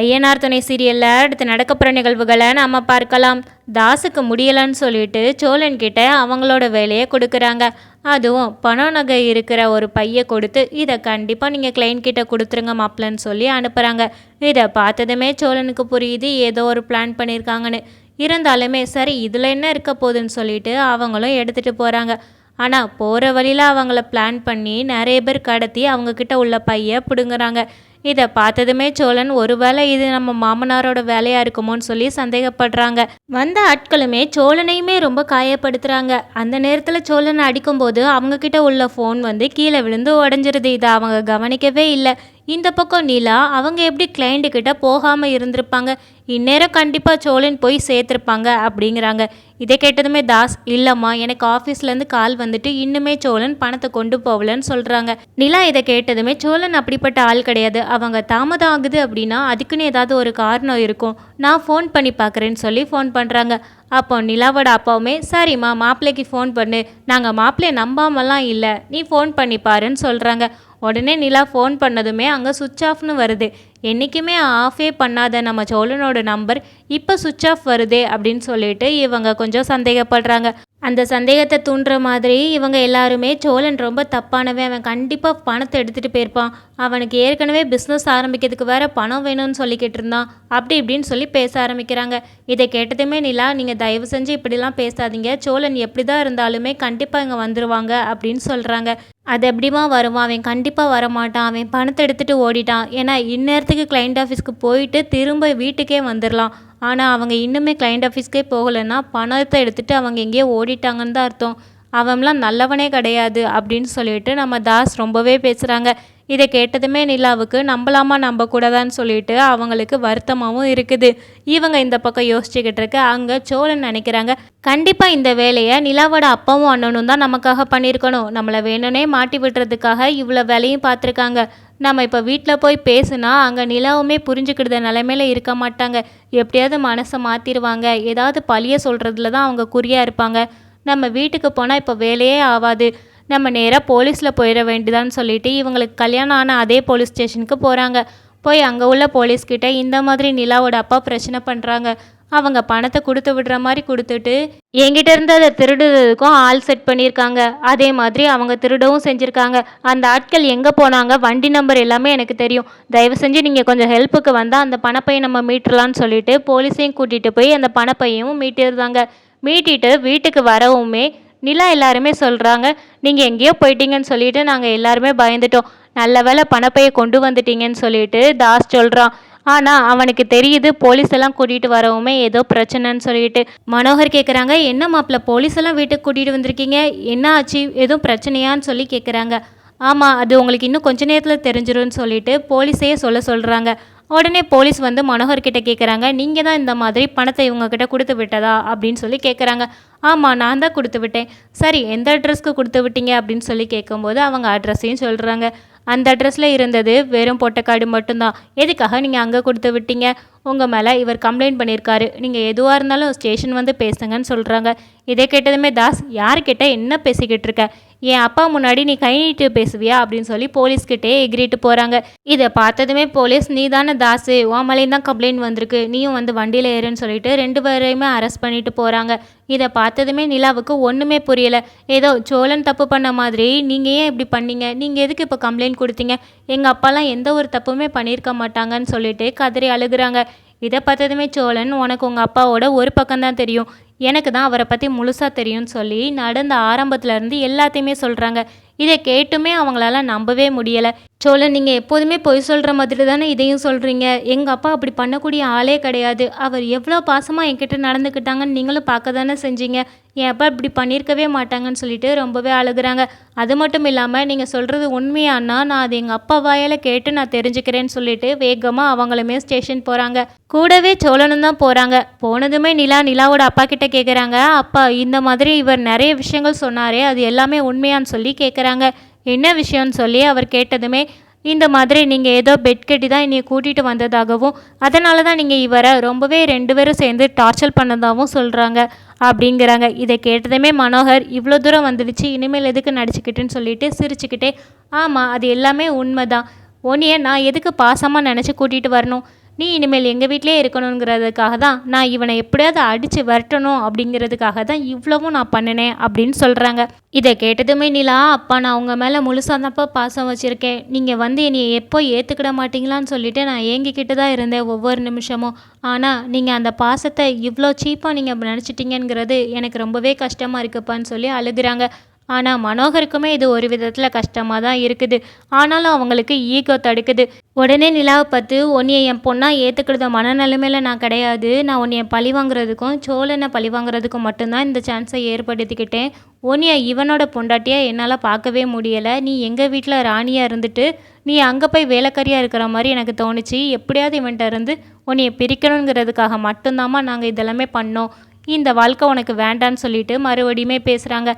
ஐயனார் துணை சீரியலில் அடுத்து நடக்கப்புற நிகழ்வுகளை நாம் பார்க்கலாம். தாஸுக்கு முடியலன்னு சொல்லிட்டு சோழன் கிட்ட அவங்களோட வேலையை கொடுக்குறாங்க. அதுவும் பணம் நகை இருக்கிற ஒரு பையை கொடுத்து இதை கண்டிப்பாக நீங்கள் கிளைண்ட் கிட்ட கொடுத்துருங்க மாப்பிள்ளன்னு சொல்லி அனுப்புகிறாங்க இதை பார்த்ததுமே சோழனுக்கு புரியுது ஏதோ ஒரு பிளான் பண்ணியிருக்காங்கன்னு இருந்தாலுமே சரி இதில் என்ன இருக்க போகுதுன்னு சொல்லிட்டு அவங்களும் எடுத்துகிட்டு போகிறாங்க ஆனால் போகிற வழியில் அவங்கள பிளான் பண்ணி நிறைய பேர் கடத்தி அவங்கக்கிட்ட உள்ள பையை பிடுங்குறாங்க. இதை பார்த்ததுமே சோழன் ஒருவேளை இது நம்ம மாமனாரோட வேலையாக இருக்குமோன்னு சொல்லி சந்தேகப்படுறாங்க. வந்த ஆட்களுமே சோழனையுமே ரொம்ப காயப்படுத்துகிறாங்க அந்த நேரத்தில் சோழனை அடிக்கும்போது அவங்கக்கிட்ட உள்ள ஃபோன் வந்து கீழே விழுந்து உடஞ்சிருது. இதை அவங்க கவனிக்கவே இல்லை. இந்த பக்கம் நிலா அவங்க எப்படி கிளைண்ட்டுக்கிட்ட போகாமல் இருந்திருப்பாங்க? இந்நேரம் கண்டிப்பாக சோழன் போய் சேர்த்துருப்பாங்க அப்படிங்கிறாங்க. இதை கேட்டதுமே தாஸ் இல்லைம்மா எனக்கு ஆஃபீஸ்லேருந்து கால் வந்துட்டு இன்னுமே சோழன் பணத்தை கொண்டு போகலன்னு சொல்கிறாங்க நிலா இதை கேட்டதுமே சோழன் அப்படிப்பட்ட ஆள் கிடையாது. அவங்க தாமதம் ஆகுது அப்படின்னா அதுக்குன்னு ஏதாவது ஒரு காரணம் இருக்கும். நான் ஃபோன் பண்ணி பார்க்குறேன்னு சொல்லி ஃபோன் பண்ணுறாங்க அப்போ நிலாவோட அப்பாவுமே சரிம்மா மாப்பிள்ளைக்கு ஃபோன் பண்ணு. நாங்கள் மாப்பிள்ளையை நம்பாமலாம் இல்லை. நீ ஃபோன் பண்ணி பாருன்னு சொல்கிறாங்க உடனே நிலா ஃபோன் பண்ணதுமே அங்கே சுவிட்ச் ஆஃப்னு வருது. என்றைக்குமே ஆஃபே பண்ணாத நம்ம சோழனோட நம்பர் இப்போ சுவிட்ச் ஆஃப் வருதே அப்படின்னு சொல்லிட்டு இவங்க கொஞ்சம் சந்தேகப்படுறாங்க. அந்த சந்தேகத்தை தூண்டுற மாதிரி இவங்க எல்லாருமே சோழன் ரொம்ப தப்பானவன். அவன் கண்டிப்பாக பணத்தை எடுத்துகிட்டு போயிருப்பான். அவனுக்கு ஏற்கனவே பிஸ்னஸ் ஆரம்பிக்கிறதுக்கு வேற பணம் வேணும்னு சொல்லிக்கிட்டு இருந்தான். அப்படி இப்படின்னு சொல்லி பேச ஆரம்பிக்கிறாங்க. இதை கேட்டதுமே நிலா நீங்கள் தயவு செஞ்சு இப்படிலாம் பேசாதீங்க. சோழன் எப்படி தான் இருந்தாலுமே கண்டிப்பாக இங்கே வந்துடுவாங்க அப்படின்னு சொல்கிறாங்க அது எப்படிமா வருவான்? அவன் கண்டிப்பாக வரமாட்டான். அவன் பணத்தை எடுத்துகிட்டு ஓடிட்டான். ஏன்னா நேரத்துக்கு கிளைண்ட் ஆஃபீஸ்க்கு போயிட்டு திரும்ப வீட்டுக்கே வந்துடலாம் ஆனால் அவங்க இன்னுமே கிளைண்ட் ஆஃபீஸ்க்கே போகலைன்னா பணத்தை எடுத்துகிட்டு அவங்க எங்கேயோ ஓடிட்டாங்கன்னு தான் அர்த்தம். அவன்லாம் நல்லவனே கிடையாது அப்படின்னு சொல்லிட்டு நம்ம தாஸ் ரொம்பவே பேசுகிறாங்க இதை கேட்டதுமே நிலாவுக்கு நம்பலாமா நம்பக்கூடாதான்னு சொல்லிட்டு அவங்களுக்கு வருத்தமாகவும் இருக்குது. இவங்க இந்த பக்கம் யோசிச்சுக்கிட்டு இருக்க அங்கே சோழன் நினைக்கிறாங்க கண்டிப்பாக இந்த வேலையை நிலாவோட அப்பாவும் அண்ணனும் தான் நமக்காக பண்ணியிருக்கணும். நம்மளை வேணும்னே மாட்டி விடுறதுக்காக இவ்வளோ வேலையும் பார்த்துருக்காங்க. நம்ம இப்போ வீட்டில் போய் பேசுனா அங்கே நிலாவுமே புரிஞ்சுக்கிடுத நிலைமையில இருக்க மாட்டாங்க. எப்படியாவது மனசை மாற்றிடுவாங்க ஏதாவது பழிய சொல்கிறதுல தான் அவங்க குறியாக இருப்பாங்க. நம்ம வீட்டுக்கு போனால் இப்போ வேலையே ஆகாது நம்ம நேராக போலீஸில் போயிட வேண்டியதான்னு சொல்லிட்டு இவங்களுக்கு கல்யாணம் ஆன அதே போலீஸ் ஸ்டேஷனுக்கு போகிறாங்க போய் அங்கே உள்ள போலீஸ்கிட்ட இந்த மாதிரி நிலாவோட அப்பா பிரச்சனை பண்ணுறாங்க அவங்க பணத்தை கொடுத்து விடுற மாதிரி கொடுத்துட்டு என்கிட்ட இருந்து அதை திருடுறதுக்கும் ஆள் செட் பண்ணியிருக்காங்க. அதே மாதிரி அவங்க திருடவும் செஞ்சுருக்காங்க. அந்த ஆட்கள் எங்கே போனாங்க? வண்டி நம்பர் எல்லாமே எனக்கு தெரியும். தயவு செஞ்சு நீங்கள் கொஞ்சம் ஹெல்ப்புக்கு வந்தால் அந்த பணப்பையை நம்ம மீட்டுடலான்னு சொல்லிட்டு போலீஸையும் கூட்டிகிட்டு போய் அந்த பணப்பையும் மீட்டிருந்தாங்க மீட்டிட்டு வீட்டுக்கு வரவுமே நிலா எல்லாருமே சொல்கிறாங்க நீங்கள் எங்கேயோ போயிட்டீங்கன்னு சொல்லிட்டு நாங்கள் எல்லாருமே பயந்துட்டோம். நல்ல வேளை பணப்பையை கொண்டு வந்துட்டீங்கன்னு சொல்லிட்டு தாஸ் சொல்கிறான் ஆனால் அவனுக்கு தெரியுது போலீஸ் எல்லாம் கூட்டிகிட்டு வரவுமே ஏதோ பிரச்சனைன்னு சொல்லிட்டு. மனோகர் கேட்குறாங்க என்ன மாப்பிள்ள போலீஸ் எல்லாம் வீட்டுக்கு கூட்டிகிட்டு வந்திருக்கீங்க? என்ன ஆச்சு? எதுவும் பிரச்சனையான்னு சொல்லி கேட்குறாங்க ஆமாம் அது உங்களுக்கு இன்னும் கொஞ்ச நேரத்தில் தெரிஞ்சிரும்னு சொல்லிட்டு போலீஸையே சொல்ல சொல்கிறாங்க உடனே போலீஸ் வந்து மனோகர் கிட்ட கேட்குறாங்க நீங்கள் தான் இந்த மாதிரி பணத்தை இவங்கக்கிட்ட கொடுத்து விட்டதா? அப்படின்னு சொல்லி கேட்குறாங்க ஆமாம் நான் தான் கொடுத்து விட்டேன். சரி எந்த அட்ரஸ்க்கு கொடுத்து விட்டீங்க? அப்படின்னு சொல்லி கேட்கும்போது அவங்க அட்ரஸையும் சொல்கிறாங்க அந்த அட்ரஸில் இருந்தது. வெறும் பொட்டக்காடு மட்டும்தான். எதுக்காக நீங்கள் அங்கே கொடுத்து விட்டீங்க? உங்கள் மேலே இவர் கம்ப்ளைண்ட் பண்ணியிருக்காரு. நீங்கள் எதுவாக இருந்தாலும் ஸ்டேஷன் வந்து பேசுங்கன்னு சொல்கிறாங்க இதை கேட்டதுமே தாஸ் யார்கிட்ட என்ன பேசிக்கிட்டு இருக்க? என் அப்பா முன்னாடி நீ கை நீட்டு பேசுவியா? அப்படின்னு சொல்லி போலீஸ்கிட்டே எகிரிட்டு போகிறாங்க இதை பார்த்ததுமே போலீஸ் நீ தானே தாஸு ஓமலையும் தான் கம்ப்ளைண்ட் வந்திருக்கு. நீயும் வந்து வண்டியில் ஏறுன்னு சொல்லிட்டு ரெண்டு பேரையுமே அரெஸ்ட் பண்ணிட்டு போகிறாங்க இதை பார்த்ததுமே நிலாவுக்கு ஒன்றுமே புரியலை. ஏதோ சோழன் தப்பு பண்ண மாதிரி நீங்கள் ஏன் இப்படி பண்ணீங்க? நீங்கள் எதுக்கு இப்போ கம்ப்ளைண்ட் கொடுத்தீங்க? எங்கள் அப்பாலாம் எந்த ஒரு தப்புமே பண்ணியிருக்க மாட்டாங்கன்னு சொல்லிட்டு கதறி அழுகுறாங்க. இதை பார்த்ததுமே சோழன் உனக்கு உங்கள் அப்பாவோட ஒரு பக்கம்தான் தெரியும். எனக்கு தான் அவரை பற்றி முழுசாக தெரியும்னு சொல்லி நடந்த ஆரம்பத்துலேருந்து எல்லாத்தையுமே சொல்கிறாங்க இதை கேட்டுமே அவங்களால நம்பவே முடியலை. சோழன் நீங்கள் எப்போதுமே பொய் சொல்கிற மாதிரி தானே இதையும் சொல்கிறீங்க எங்கள் அப்பா அப்படி பண்ணக்கூடிய ஆளே கிடையாது. அவர் எவ்வளோ பாசமாக என்கிட்ட நடந்துக்கிட்டாங்கன்னு நீங்களும் பார்க்க தானே செஞ்சீங்க. என் அப்பா இப்படி பண்ணியிருக்கவே மாட்டாங்கன்னு சொல்லிட்டு ரொம்பவே அழுகுறாங்க. அது மட்டும் இல்லாமல் நீங்கள் சொல்கிறது உண்மையானா நான் அது எங்கள் அப்பா வாயால் கேட்டு நான் தெரிஞ்சுக்கிறேன்னு சொல்லிட்டு வேகமாக அவங்களுமே ஸ்டேஷன் போகிறாங்க கூடவே சோழனும் தான் போகிறாங்க போனதுமே நிலா நிலாவோட அப்பா கிட்ட கேட்குறாங்க அப்பா இந்த மாதிரி இவர் நிறைய விஷயங்கள் சொன்னாரே அது எல்லாமே உண்மையான்னு சொல்லி கேட்குறாங்க என்ன விஷயம்னு சொல்லி அவர் கேட்டதுமே இந்த மாதிரி நீங்கள் ஏதோ பெட் கட்டி தான் என்னை கூட்டிகிட்டு வந்ததாகவும் அதனால தான் நீங்கள் இவரை ரொம்பவே ரெண்டு பேரும் சேர்ந்து டார்ச்சர் பண்ணதாகவும் சொல்கிறாங்க அப்படிங்கிறாங்க. இதை கேட்டதுமே மனோகர் இவ்வளோ தூரம் வந்துடுச்சு இனிமேல் எதுக்கு நடிச்சுக்கிட்டுன்னு சொல்லிட்டு சிரிச்சுக்கிட்டே ஆமாம் அது எல்லாமே உண்மைதான். உன்னைய நான் எதுக்கு பாசமாக நினச்சி கூட்டிகிட்டு வரணும்? நீ இனிமேல் எங்கள் வீட்டிலே இருக்கணுங்கிறதுக்காக தான் நான் இவனை எப்படியாவது அடித்து வரட்டணும் அப்படிங்கிறதுக்காக தான் இவ்வளவும் நான் பண்ணினேன் அப்படின்னு சொல்கிறாங்க இதை கேட்டதுமே நிலா அப்பா நான் உங்கள் மேலே முழுசாக தான்ப்பா பாசம் வச்சுருக்கேன். நீங்கள் வந்து என்னை எப்போ ஏற்றுக்கிட மாட்டீங்களான்னு சொல்லிட்டு நான் ஏங்கிக்கிட்டு தான் இருந்தேன் ஒவ்வொரு நிமிஷமும். ஆனால் நீங்கள் அந்த பாசத்தை இவ்வளோ சீப்பாக நீங்கள் நினச்சிட்டீங்கிறது எனக்கு ரொம்பவே கஷ்டமாக இருக்குப்பான்னு சொல்லி அழுகுறாங்க. ஆனால் மனோகருக்குமே இது ஒரு விதத்தில் கஷ்டமாக தான் இருக்குது. ஆனாலும் அவங்களுக்கு ஈகோ தடுக்குது. உடனே நிலாவை பார்த்து உன்னைய என் பொண்ணாக ஏற்றுக்கிறத மனநிலைமையில் நான் கிடையாது. நான் உன்னைய பழி வாங்குறதுக்கும் சோழனை பழி வாங்குறதுக்கும் மட்டும்தான் இந்த சான்ஸை ஏற்படுத்திக்கிட்டேன். உன்னைய இவனோட பொண்டாட்டியாக என்னால் பார்க்கவே முடியலை. நீ எங்கள் வீட்டில் ராணியாக இருந்துட்டு நீ அங்கே போய் வேலைக்காரியாக இருக்கிற மாதிரி எனக்கு தோணுச்சு. எப்படியாவது இவன்கிட்ட இருந்து உன்னைய பிரிக்கணுங்கிறதுக்காக மட்டும்தாம்மா நாங்கள் இதெல்லாமே பண்ணோம். இந்த வாழ்க்கை உனக்கு வேண்டான்னு சொல்லிட்டு மறுபடியுமே பேசுகிறாங்க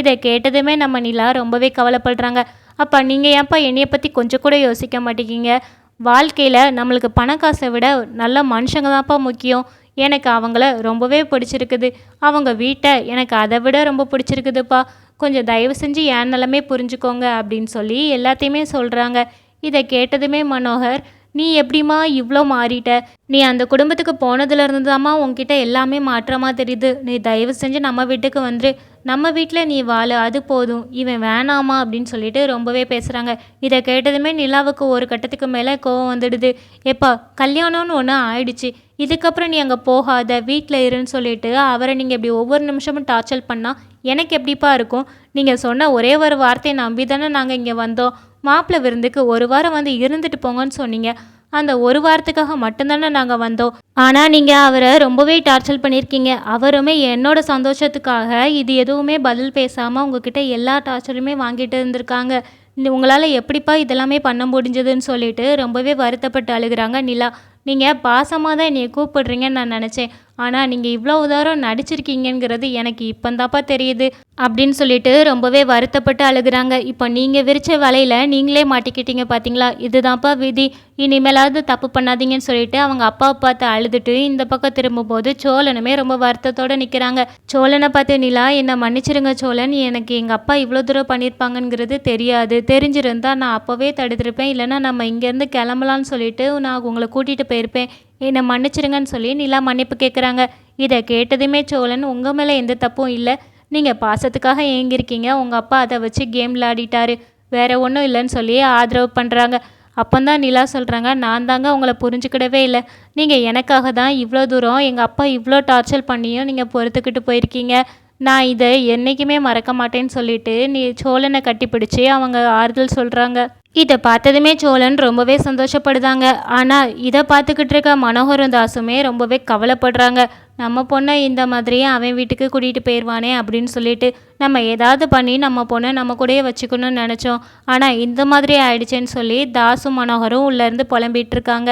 இதை கேட்டதுமே நம்ம நிலா ரொம்பவே கவலைப்படுறாங்க. அப்போ நீங்கள் ஏன்ப்பா என்னையை பற்றி கொஞ்சம் கூட யோசிக்க மாட்டேங்கிங்க வாழ்க்கையில் நம்மளுக்கு பண காசை விட நல்ல மனுஷங்க தான்ப்பா முக்கியம். எனக்கு அவங்கள ரொம்பவே பிடிச்சிருக்குது. அவங்க வீட்டை எனக்கு அதை விட ரொம்ப பிடிச்சிருக்குதுப்பா. கொஞ்சம் தயவு செஞ்சு என் நிலமே புரிஞ்சுக்கோங்க அப்படின்னு சொல்லி எல்லாத்தையுமே சொல்கிறாங்க இதை கேட்டதுமே மனோகர் நீ எப்படிம்மா இவ்வளோ மாறிட்ட? நீ அந்த குடும்பத்துக்கு போனதுலேருந்து தாம்மா உன்கிட்ட எல்லாமே மாற்றமாக தெரியுது. நீ தயவு செஞ்சு நம்ம வீட்டுக்கு வந்துரு. நம்ம வீட்டில் நீ வாழ அது போதும். இவன் வேணாமா அப்படின்னு சொல்லிட்டு ரொம்பவே பேசுகிறாங்க இதை கேட்டதுமே நிலாவுக்கு ஒரு கட்டத்துக்கு மேலே கோவம் வந்துடுது. எப்பா கல்யாணம்னு ஒன்று ஆயிடுச்சு. இதுக்கப்புறம் நீ அங்கே போகாத வீட்டில் இருன்னு சொல்லிட்டு அவரை நீங்கள் இப்படி ஒவ்வொரு நிமிஷமும் டார்ச்சர் பண்ணால் எனக்கு எப்படிப்பா இருக்கும்? நீங்கள் சொன்ன ஒரே ஒரு வார்த்தையை நம்பி தானே நாங்கள் இங்கே வந்தோம். மாப்பிள்ளை விருந்துக்கு ஒரு வாரம் வந்து இருந்துட்டு போங்கன்னு சொன்னீங்க. அந்த ஒரு வாரத்துக்காக மட்டும்தானே நாங்கள் வந்தோம். ஆனால் நீங்கள் அவரை ரொம்பவே டார்ச்சர் பண்ணியிருக்கீங்க. அவருமே என்னோட சந்தோஷத்துக்காக இது எதுவுமே பதில் பேசாமல் உங்ககிட்ட எல்லா டார்ச்சருமே வாங்கிட்டு இருந்திருக்காங்க. உங்களால் எப்படிப்பா இதெல்லாமே பண்ண முடிஞ்சதுன்னு சொல்லிட்டு ரொம்பவே வருத்தப்பட்டு அழுகிறாங்க நிலா. நீங்கள் பாசமாக தான் என்னை கூப்பிடுறீங்கன்னு நான் நினச்சேன். ஆனால் நீங்கள் இவ்வளோ தூரம் நடிச்சிருக்கீங்கிறது எனக்கு இப்போந்தாப்பா தெரியுது அப்படின்னு சொல்லிட்டு ரொம்பவே வருத்தப்பட்டு அழுகுறாங்க. இப்போ நீங்கள் விரித்த வலையில் நீங்களே மாட்டிக்கிட்டீங்க பார்த்தீங்களா இதுதான்ப்பா விதி. இனிமேலாவது தப்பு பண்ணாதீங்கன்னு சொல்லிட்டு அவங்க அப்பா பார்த்து அழுதுட்டு இந்த பக்கம் திரும்பும்போது சோழனுமே ரொம்ப வருத்தத்தோடு நிற்கிறாங்க சோழனை பார்த்து நிலா என்னை மன்னிச்சிருங்க சோழன். எனக்கு எங்கள் அப்பா இவ்வளோ தூரம் பண்ணியிருப்பாங்கங்கிறது தெரியாது. தெரிஞ்சிருந்தா நான் அப்போவே தடுத்திருப்பேன். இல்லைன்னா நம்ம இங்கேருந்து கிளம்பலான்னு சொல்லிட்டு நான் உங்களை கூட்டிகிட்டு போயிருப்பேன். என்னை மன்னிச்சிருங்கன்னு சொல்லி நிலா மன்னிப்பு கேட்குறாங்க இதை கேட்டதுமே சோழன் உங்கள் மேலே எந்த தப்பும் இல்லை. நீங்கள் பாசத்துக்காக ஏங்கியிருக்கீங்க உங்கள் அப்பா அதை வச்சு கேம் விளாடிட்டாரு வேற ஒன்றும் இல்லைன்னு சொல்லி ஆதரவு பண்ணுறாங்க அப்போந்தான் நிலா சொல்கிறாங்க நான் தாங்க உங்களை புரிஞ்சுக்கிடவே இல்லை. நீங்கள் எனக்காக தான் இவ்வளோ தூரம் எங்கள் அப்பா இவ்வளோ டார்ச்சர் பண்ணியும் நீங்கள் பொறுத்துக்கிட்டு போயிருக்கீங்க. நான் இதை என்றைக்குமே மறக்க மாட்டேன்னு சொல்லிட்டு நீ சோழனை கட்டிப்பிடிச்சி அவங்க ஆறுதல் சொல்கிறாங்க இதை பார்த்ததுமே சோழன் ரொம்பவே சந்தோஷப்படுதாங்க. ஆனால் இதை பார்த்துக்கிட்டு இருக்க மனோகரும் தாசுமே ரொம்பவே கவலைப்படுறாங்க. நம்ம பொண்ணை இந்த மாதிரியே அவன் வீட்டுக்கு கூட்டிகிட்டு போயிடுவானே அப்படின்னு சொல்லிட்டு நம்ம ஏதாவது பண்ணி நம்ம பொண்ணை நம்ம கூடயே வச்சுக்கணும்னு நினச்சோம். ஆனால் இந்த மாதிரி ஆயிடுச்சேன்னு சொல்லி தாசும் மனோகரும் உள்ளேருந்து புலம்பிகிட்டு இருக்காங்க.